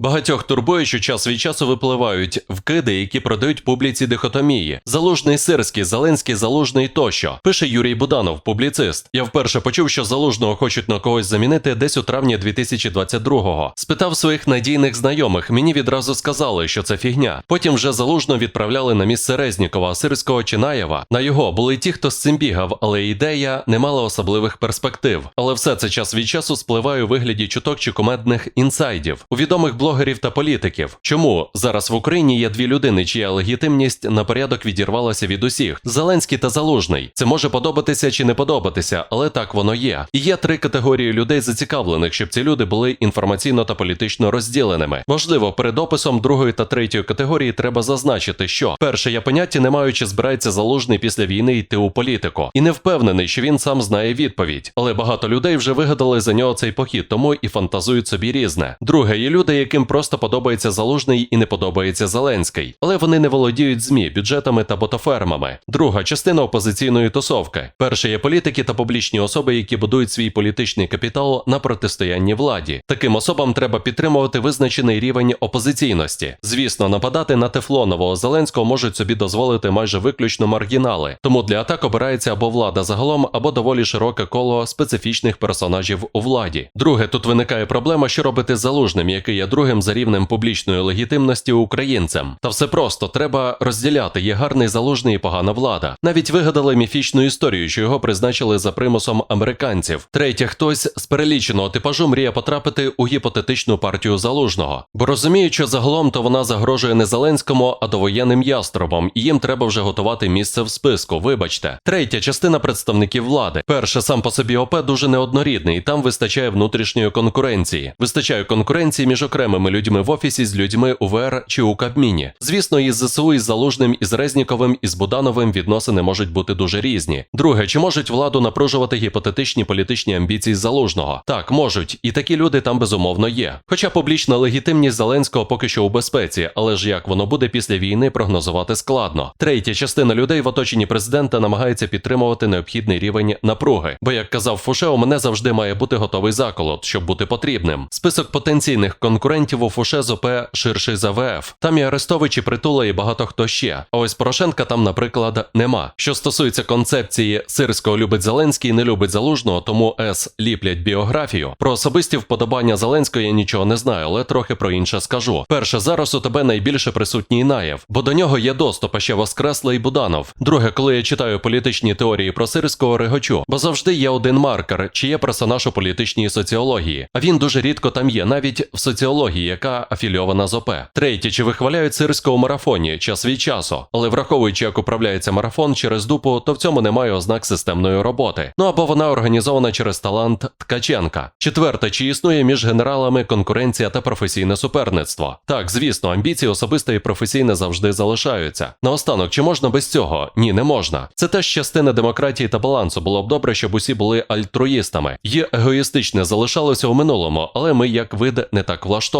Багатьох турбує, що час від часу випливають вкиди, які продають публіці дихотомії. Залужний сирський, Зеленський, залужний тощо. Пише Юрій Буданов, публіцист. Я вперше почув, що залужного хочуть на когось замінити десь у травні 2022-го. Спитав своїх надійних знайомих. Мені відразу сказали, що це фігня. Потім вже залужно відправляли на місце Резнікова, Сирського чи Наєва. На його були ті, хто з цим бігав, але ідея не мала особливих перспектив. Але все це час від часу спливає у вигляді чуток чи комедних інсайдів. У відомих блогерів та політиків. Чому зараз в Україні є дві людини, чия легітимність на порядок відірвалася від усіх: Зеленський та Залужний. Це може подобатися чи не подобатися, але так воно є. І є три категорії людей зацікавлених, щоб ці люди були інформаційно та політично розділеними. Можливо, перед описом другої та третьої категорії треба зазначити, що перше я поняття не маю, чи збирається залужний після війни йти у політику, і не впевнений, що він сам знає відповідь. Але багато людей вже вигадали за нього цей похід, тому і фантазують собі різне. Друге, є люди, яким просто подобається залужний і не подобається Зеленський, але вони не володіють змі, бюджетами та ботофермами. Друга частина опозиційної тусовки. Перше є політики та публічні особи, які будують свій політичний капітал на протистоянні владі. Таким особам треба підтримувати визначений рівень опозиційності. Звісно, нападати на тефлонового Зеленського можуть собі дозволити майже виключно маргінали. Тому для атак обирається або влада загалом, або доволі широке коло специфічних персонажів у владі. Друге, тут виникає проблема, що робити з залужним, який є другим за рівнем публічної легітимності українцем. Та все просто треба розділяти є гарний залужний і погана влада. Навіть вигадали міфічну історію, що його призначили за примусом американців. Третє, хтось з переліченого типажу мріє потрапити у гіпотетичну партію залужного, бо розуміють, що загалом то вона загрожує не Зеленському, а довоєнним яструбам, і їм треба вже готувати місце в списку. Вибачте, третя частина представників влади. Перше сам по собі ОП дуже неоднорідний, і там вистачає внутрішньої конкуренції. Вистачає конкуренції між окремими людьми в офісі з людьми у ВР чи у Кабміні. Звісно, із ЗСУ із Залужним, із Резніковим, із Будановим відносини можуть бути дуже різні. Друге, чи можуть владу напружувати гіпотетичні політичні амбіції залужного? Так, можуть, і такі люди там безумовно є. Хоча публічна легітимність Зеленського поки що у безпеці, але ж як воно буде після війни прогнозувати складно. Третя частина людей в оточенні президента намагається підтримувати необхідний рівень напруги. Бо, як казав Фуше, у мене завжди має бути готовий заколот, щоб бути потрібним. Список потенційних конкурентів у Фуше з ОП ширший за ВФ. Там і Арестович, і Притула, і багато хто ще. А ось Порошенка там, наприклад, нема. Що стосується концепції сирського любить Зеленський, не любить залужного, тому С ліплять біографію. Про особисті вподобання Зеленського я нічого не знаю, але трохи про інше скажу. Перше, зараз у тебе найбільше присутній Наєв, бо до нього є доступ, а ще Воскреслий Буданов. Друге, коли я читаю політичні теорії про сирського регочу, бо завжди є один маркер, чи є персонаж у політичній соціології. А він дуже рідко там є, навіть в соціології, яка афільована з ОП. Третє, чи вихваляють сирського марафоні час від часу, але враховуючи, як управляється марафон через дупу, то в цьому немає ознак системної роботи. Ну або вона організована через талант Ткаченка. Четверте, чи існує між генералами конкуренція та професійне суперництво? Так, звісно, амбіції особисте і професійне завжди залишаються. Наостанок, чи можна без цього? Ні, не можна. Це теж частина демократії та балансу. Було б добре, щоб усі були альтруїстами. Є егоїстичне залишалося у минулому, але ми, як вид, не так влаштовані.